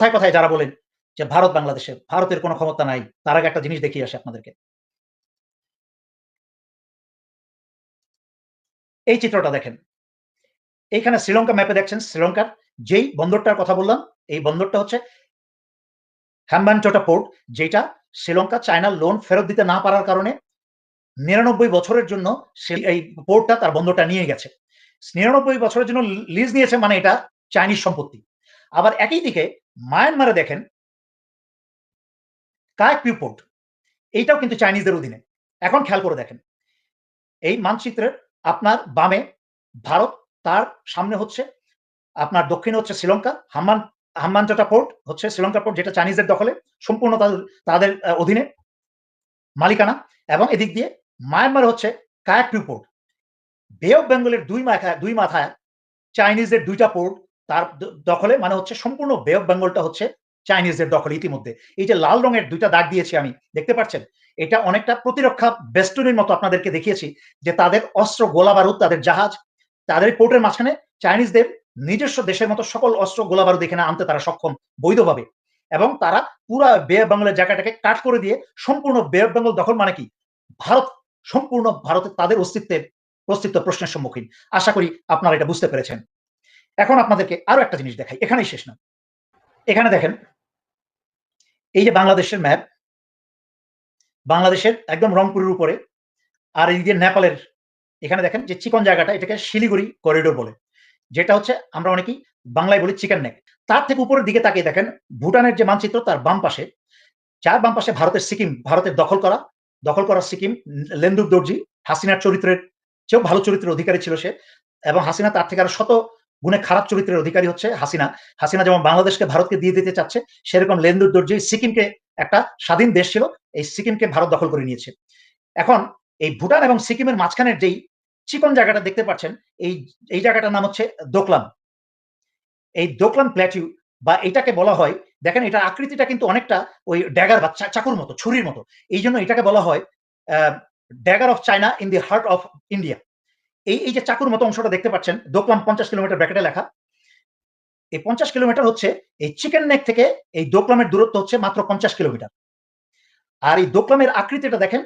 কথায় কথায় যারা বলেন যে ভারত বাংলাদেশে, ভারতের কোনো ক্ষমতা নাই, তার আগে একটা জিনিস দেখিয়ে আসে আপনাদেরকে। এই চিত্রটা দেখেন। এইখানে শ্রীলঙ্কা ম্যাপে দেখছেন, শ্রীলঙ্কার যেই বন্দরটার কথা বললাম, এই বন্দরটা হচ্ছে হ্যাম্বানচোটা পোর্ট যেটা শ্রীলঙ্কা চায়নার লোন ফেরত দিতে না পারার কারণে নিরানব্বই বছরের জন্য এই পোর্টটা তার বন্দরটা নিয়ে গেছে। নিরানব্বই বছরের জন্য লিজ নিয়েছে মানে এটা চাইনিজ সম্পত্তি। আবার একই দিকে মায়ানমারে দেখেন কায়ক পোর্ট এইটাও কিন্তু চাইনিজদের অধীনে। এখন খেয়াল করে দেখেন, এই মানচিত্রের আপনার বামে ভারত, তার সামনে হচ্ছে আপনার দক্ষিণে হচ্ছে শ্রীলঙ্কা, হাম্মান, হাম্মানচটা পোর্ট হচ্ছে শ্রীলঙ্কা পোর্ট, যেটা চাইনিজদের দখলে, সম্পূর্ণ তাদের তাদের অধীনে মালিকানা। এবং এদিক দিয়ে মায়ানমার হচ্ছে কায়াকটু পোর্ট বে অফ বেঙ্গলের দুই মাথায় দুই মাথায় চাইনিজদের দুইটা পোর্ট তার দখলে মানে হচ্ছে সম্পূর্ণ বে বেঙ্গলটা হচ্ছে চাইনিজদের দখলে ইতিমধ্যে। এই যে লাল রঙের দুইটা দাগ দিয়েছি আমি, দেখতে পাচ্ছেন? এটা অনেকটা প্রতিরক্ষা বেষ্টনীর মতো আপনাদেরকে দেখিয়েছি যে তাদের অস্ত্র গোলা বারুদ তাদের জাহাজ, তাদের পোর্টের মাঝখানে চাইনিজদের নিজস্ব দেশের মতো সকল অস্ত্র গোলা বারুদ এখানে আনতে তারা সক্ষম বৈধভাবে। এবং তারা পুরা বে বেঙ্গলের জায়গাটাকে কাট করে দিয়ে সম্পূর্ণ বে অফ বেঙ্গল দখল মানে কি? ভারত, সম্পূর্ণ ভারতের তাদের অস্তিত্বের অস্তিত্ব প্রশ্নের সম্মুখীন। আশা করি আপনারা এটা বুঝতে পেরেছেন। এখন আপনাদেরকে আরও একটা জিনিস দেখাই, এখানেই শেষ না। এখানে দেখেন, এই যে বাংলাদেশের ম্যাপ, বাংলাদেশের একদম রংপুরের উপরে, আর এই যে নেপালের, এখানে দেখেন যে চিকন জায়গাটা, এটাকে শিলিগুড়ি করিডোর বলে। যেটা হচ্ছে, আমরা অনেকেই বাংলায় বলি চিকেন নেক তার থেকে উপরের দিকে তাকিয়ে দেখেন, ভুটানের যে মানচিত্র, তার বাম পাশে যার বাম পাশে ভারতের সিকিম, ভারতের দখল করা দখল করা সিকিম লেন্দুক দর্জি হাসিনার চরিত্রের চেয়েও ভালো চরিত্রের অধিকারী ছিল সে, এবং হাসিনা তার থেকে আরও শত গুণে খারাপ চরিত্রের অধিকারী হচ্ছে হাসিনা। হাসিনা যেমন বাংলাদেশকে ভারতকে দিয়ে দিতে চাচ্ছে, সেরকম লেন্দুর দর্জি সিকিমকে একটা স্বাধীন দেশ ছিল, এই সিকিমকে ভারত দখল করে নিয়েছে। এখন এই ভুটান এবং সিকিমের মাঝখানের যেই চিকন জায়গাটা দেখতে পাচ্ছেন, এই এই জায়গাটার নাম হচ্ছে দোকলাম। এই দোকলাম প্ল্যাটিউ বা এটাকে বলা হয়, দেখেন এটার আকৃতিটা কিন্তু অনেকটা ওই ড্যাগার বা চাকুর মতো, ছুরির মতো। এই জন্য এটাকে বলা হয় dagger of China in the heart of India. এই এই যে চাকুর মতো অংশটা দেখতে পাচ্ছেন, দোকলাম পঞ্চাশ কিলোমিটার ব্র্যাকেটে লেখা। এই পঞ্চাশ কিলোমিটার হচ্ছে, এই চিকেন নেক থেকে এই দোকলামের দূরত্ব হচ্ছে মাত্র পঞ্চাশ কিলোমিটার। আর এই দোকলামের আকৃতিটা দেখেন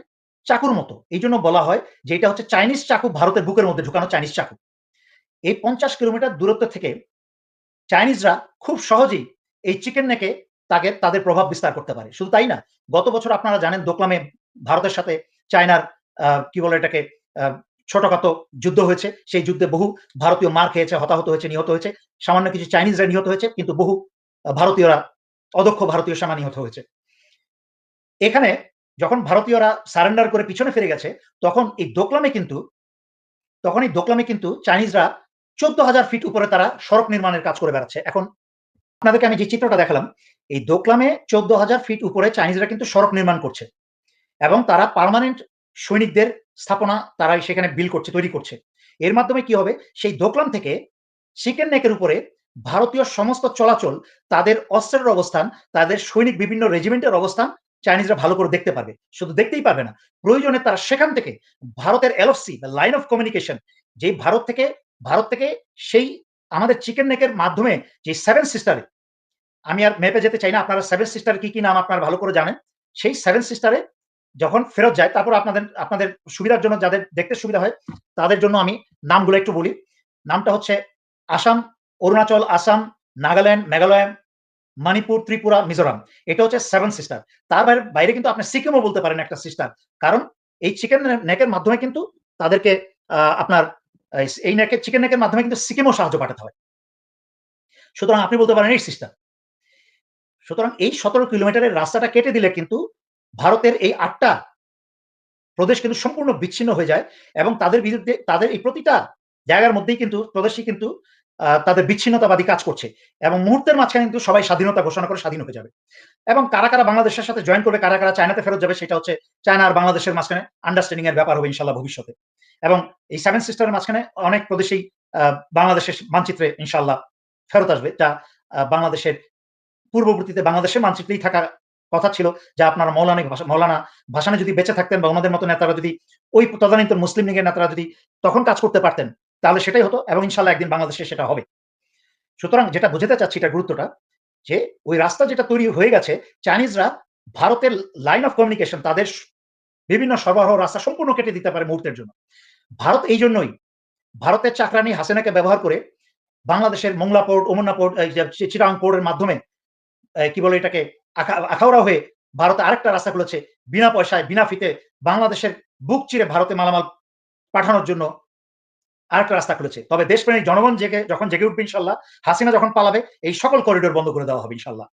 চাকুর মতো। এই জন্য বলা হয় যে এটা হচ্ছে চাইনিজ চাকু, ভারতের বুকের মধ্যে ঢুকানো চাইনিজ চাকু। এই পঞ্চাশ কিলোমিটার দূরত্ব থেকে চাইনিজরা খুব সহজেই এই চিকেন নেকে তাকে, তাদের প্রভাব বিস্তার করতে পারে। শুধু তাই না, গত বছর আপনারা জানেন দোকলামে ভারতের সাথে চায়নার কি বলে এটাকে ছোটখাটো যুদ্ধ হয়েছে, সেই যুদ্ধে বহু ভারতীয় মার খেয়েছে, হতাহত হয়েছে, নিহত হয়েছে। সামান্য কিছু চাইনিজরা নিহত হয়েছে, কিন্তু বহু ভারতীয়রা, অদক্ষ ভারতীয় সেনা নিহত হয়েছে। এখানে যখন ভারতীয়রা সারেন্ডার করে পিছনে ফিরে গেছে, তখন এই দোকলামে কিন্তু, তখন এই দোকলামে কিন্তু চাইনিজরা চোদ্দ হাজার ফিট উপরে তারা সড়ক নির্মাণের কাজ করে বেড়াচ্ছে। এখন আপনাদেরকে আমি যে চিত্রটা দেখালাম, এই দোকলামে চোদ্দ হাজার ফিট উপরে চাইনিজরা কিন্তু সড়ক নির্মাণ করছে। এবং তারা পারমানেন্ট সৈনিকদের স্থাপনা তারা সেখানে বিল করছে, তৈরি করছে। এর মাধ্যমে কি হবে? সেই দোকলাম থেকে চিকেন নেকের উপরে ভারতীয় সমস্ত চলাচল, তাদের অস্ত্রের অবস্থান, তাদের সৈনিক বিভিন্ন রেজিমেন্টের অবস্থান চাইনিজরা ভালো করে দেখতে পারবে। শুধু দেখতেই পারবে না, প্রয়োজনে তারা সেখান থেকে ভারতের এলএফসি বা লাইন অফ কমিউনিকেশন যে ভারত থেকে ভারত থেকে সেই আমাদের চিকেন নেকের মাধ্যমে যে সেভেন সিস্টারে আমি আর মেপে যেতে চাই না, আপনারা সেভেন সিস্টার কি কি নাম আপনারা ভালো করে জানেন? সেই সেভেন সিস্টারে যখন ফেরত যায়, তারপর আপনাদের আপনাদের সুবিধার জন্য যাদের দেখতে সুবিধা হয়, তাদের জন্য আমি নামগুলো একটু বলি। নামটা হচ্ছে আসাম, অরুণাচল, আসাম, নাগাল্যান্ড, মেঘালয়, মণিপুর, ত্রিপুরা, মিজোরাম। এটা হচ্ছে সেভেন সিস্টার তার বাইরে কিন্তু আপনি সিকিমও বলতে পারেন একটা সিস্টার কারণ এই চিকেন নেকের মাধ্যমে কিন্তু তাদেরকে আপনার, এই নেকের চিকেন নেকের মাধ্যমে কিন্তু সিকিমও সাহায্য পাঠাতে হয়। সুতরাং আপনি বলতে পারেন এই সিস্টার সুতরাং এই সতেরো কিলোমিটারের রাস্তাটা কেটে দিলে কিন্তু ভারতের এই আটটা প্রদেশ কিন্তু সম্পূর্ণ বিচ্ছিন্ন হয়ে যায় এবং তাদের বিরুদ্ধে, তাদের এই প্রতিটা জায়গার মধ্যেই কিন্তু প্রদেশই কিন্তু তাদের বিচ্ছিন্নতাবাদী কাজ করছে এবং মুহূর্তের মাঝখানে কিন্তু সবাই স্বাধীনতা ঘোষণা করে স্বাধীন হয়ে যাবে। এবং কারা কারা বাংলাদেশের সাথে জয়েন করবে, কারা কারা চায়নাতে ফেরত যাবে, সেটা হচ্ছে চায়না আর বাংলাদেশের মাঝখানে আন্ডারস্ট্যান্ডিং এর ব্যাপার হবে ইনশাল্লাহ ভবিষ্যতে। এবং এই সেভেন সিস্টারের মাঝখানে অনেক প্রদেশেই বাংলাদেশের মানচিত্রে ইনশাল্লাহ ফেরত আসবে, যা বাংলাদেশের পূর্ববর্তীতে বাংলাদেশের মানচিত্রেই থাকা কথা ছিল যে আপনারা মৌলানা মৌলানা ভাসানে যদি বেঁচে থাকতেন বা ওনাদের মতো নেতারা যদি ওই তদানীন্তন মুসলিম লীগের নেতারা যদি তখন কাজ করতে পারতেন তাহলে সেটাই হতো এবং ইনশাল্লাহ একদিন বাংলাদেশে সেটা হবে সুতরাং যেটা বুঝতে চাচ্ছি এটা গুরুত্বটা যে ওই রাস্তা যেটা তৈরি হয়ে গেছে চাইনিজরা ভারতের লাইন অফ কমিউনিকেশন তাদের বিভিন্ন সরবরাহ রাস্তা সম্পূর্ণ কেটে দিতে পারে মুহূর্তের জন্য। ভারত এই জন্যই ভারতের চাকরানি হাসিনাকে ব্যবহার করে বাংলাদেশের মোংলা পোর্ট, ওমরনা পোর্ট, এই যে চি চিটাগং পোর্টের মাধ্যমে কি বলে এটাকে আখাউড়া হয়ে ভারতে আরেকটা রাস্তা খুলেছে। বিনা পয়সায়, বিনা ফিতে বাংলাদেশের বুক চিরে ভারতে মালামাল পাঠানোর জন্য আরেকটা রাস্তা খুলেছে। তবে দেশপ্রেমিক জনগণ জেগে যখন জেগে উঠবে ইনশাল্লাহ হাসিনা যখন পালাবে এই সকল করিডোর বন্ধ করে দেওয়া হবে ইনশাআল্লাহ।